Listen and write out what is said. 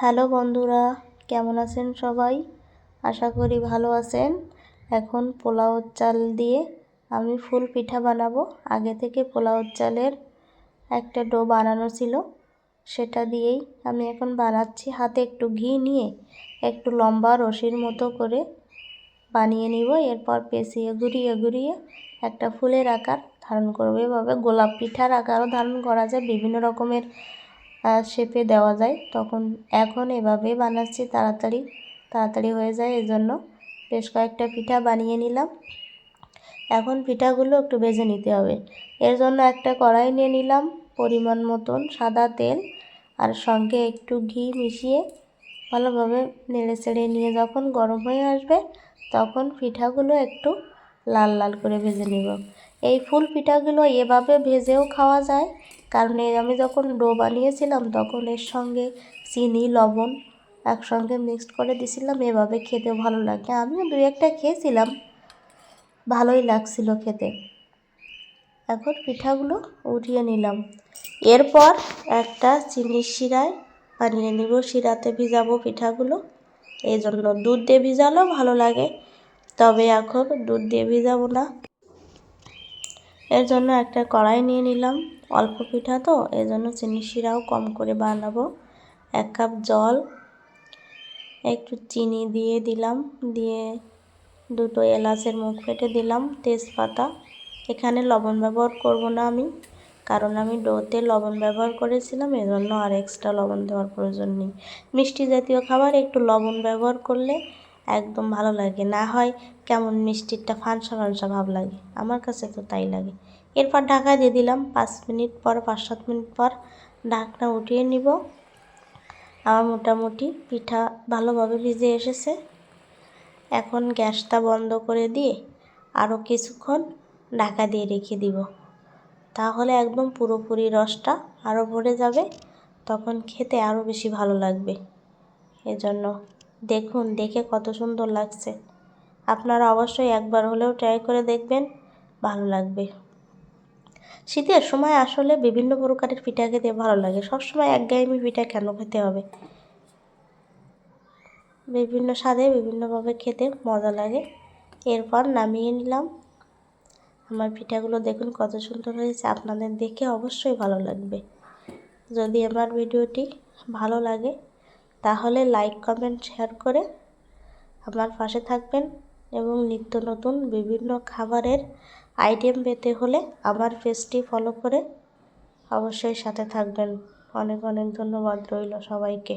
Hello বন্ধুরা, কেমন আছেন সবাই? আশা করি ভালো আছেন। এখন পোলাও চাল দিয়ে আমি ফুল পিঠা বানাবো। আগে থেকে পোলাও চালের একটা ডো বানানো ছিল, সেটা দিয়েই আমি এখন বানাচ্ছি। হাতে একটু ঘি নিয়ে একটু লম্বা রশির মতো করে বানিয়ে নিব। এরপর পেঁচিয়ে ঘুরিয়ে ঘুরিয়ে একটা ফুলের আকার ধারণ করব। এভাবে গোলাপ পিঠার আকারও ধারণ করা যায়। বিভিন্ন রকমের শেপে দেওয়া যায়। তখন এখন এভাবে বানাচ্ছি, তাড়াতাড়ি তাড়াতাড়ি হয়ে যায়, এজন্য বেশ কয়েকটা পিঠা বানিয়ে নিলাম। এখন পিঠাগুলো একটু ভেজে নিতে হবে। এর জন্য একটা কড়াই নিয়ে নিলাম পরিমাণ মতন সাদা তেল আর সঙ্গে একটু ঘি মিশিয়ে ভালোভাবে নেড়ে চেড়ে নিয়ে যখন গরম হয়ে আসবে তখন পিঠাগুলো একটু লাল লাল করে ভেজে নেব। এই ফুল পিঠাগুলো এভাবে ভেজেও খাওয়া যায়। কারণ আমি যখন ডো বানিয়েছিলাম, তখন এর সঙ্গে চিনি, লবণ একসঙ্গে মিক্সড করে দিছিলাম। এভাবে খেতেও ভালো লাগে। আমিও দু একটা খেয়েছিলাম। ভালোই লাগছিল খেতে। এখন পিঠাগুলো উঠিয়ে নিলাম। এরপর একটা চিনির শিরায় বানিয়ে নিব। শিরাতে ভিজাবো পিঠাগুলো। এই জন্য দুধ দিয়ে ভিজালেও ভালো লাগে। তবে এখন দুধ দিয়ে ভিজাবো না। এর জন্য একটা কড়াই নিয়ে নিলাম। অল্প পিঠা তো এই জন্য চিনি শিরাও কম করে বানাবো। এক কাপ জল, একটু চিনি দিয়ে দিলাম। দিয়ে দুটো এলাচের মুখ ফেটে দিলাম তেজপাতা। এখানে লবণ ব্যবহার করব না আমি, কারণ আমি ডোতে লবণ ব্যবহার করেছিলাম, এজন্য আর এক্সট্রা লবণ দেওয়ার প্রয়োজন নেই। মিষ্টি জাতীয় খাবার একটু লবণ ব্যবহার করলে একদম ভালো লাগে। না হয় কেমন মিষ্টিটা ফানসা ফানসা ভাব লাগে। আমার কাছে তো তাই লাগে। এরপর ঢাকা দিয়ে দিলাম পাঁচ মিনিট পর, পাঁচ সাত মিনিট পর ঢাকনা উঠিয়ে নিব। আমার মোটামুটি পিঠা ভালোভাবে ভিজে এসেছে। এখন গ্যাসটা বন্ধ করে দিয়ে আরও কিছুক্ষণ ঢাকা দিয়ে রেখে দিব। তাহলে একদম পুরোপুরি রসটা আরও ভরে যাবে, তখন খেতে আরও বেশি ভালো লাগবে। এজন্য দেখুন, দেখে কত সুন্দর লাগছে। আপনারা অবশ্যই একবার হলেও ট্রাই করে দেখবেন, ভালো লাগবে। শীতের সময় আসলে বিভিন্ন প্রকারের পিঠা খেতে ভালো লাগে। সবসময় একঘেয়েমি পিঠা কেন খেতে হবে? বিভিন্ন স্বাদে বিভিন্নভাবে খেতে মজা লাগে। এরপর নামিয়ে নিলাম। আমার পিঠাগুলো দেখুন কত সুন্দর হয়েছে। আপনাদের দেখে অবশ্যই ভালো লাগবে। যদি আমার ভিডিওটি ভালো লাগে তাহলে লাইক কমেন্ট শেয়ার করে আমার পাশে থাকবেন এবং নিত্য নতুন বিভিন্ন খাবারের আইটেম পেতে হলে আমার পেজটি ফলো করে অবশ্যই সাথে থাকবেন। অনেক অনেক ধন্যবাদ রইল সবাইকে।